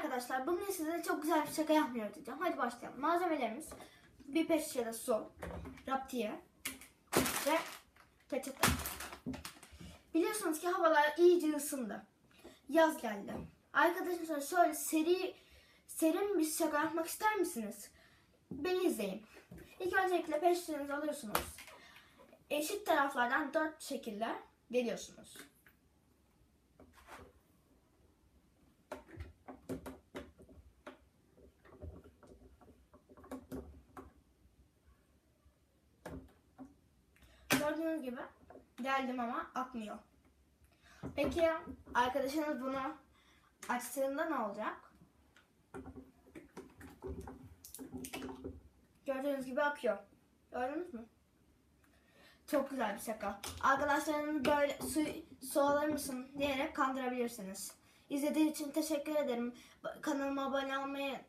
arkadaşlar bugün size çok güzel bir şaka yapmayı öğreteceğim. Hadi başlayalım. Malzemelerimiz bir pet şişede su, raptiye ve peçete. Biliyorsunuz ki havalar iyice ısındı. Yaz geldi. Arkadaşlar şöyle seri serin bir şaka yapmak ister misiniz? Beni izleyin. İlk öncelikle pet şişenizi alıyorsunuz. Eşit taraflardan dört şekilde deliyorsunuz. Gördüğünüz gibi geldim ama akmıyor. Peki arkadaşınız bunu açtığında ne olacak? Gördüğünüz gibi akıyor. Gördünüz mü? Çok güzel bir şaka. Arkadaşlarınız böyle su, su alır mısın diyerek kandırabilirsiniz. İzlediğiniz için teşekkür ederim. Kanalıma abone olmayı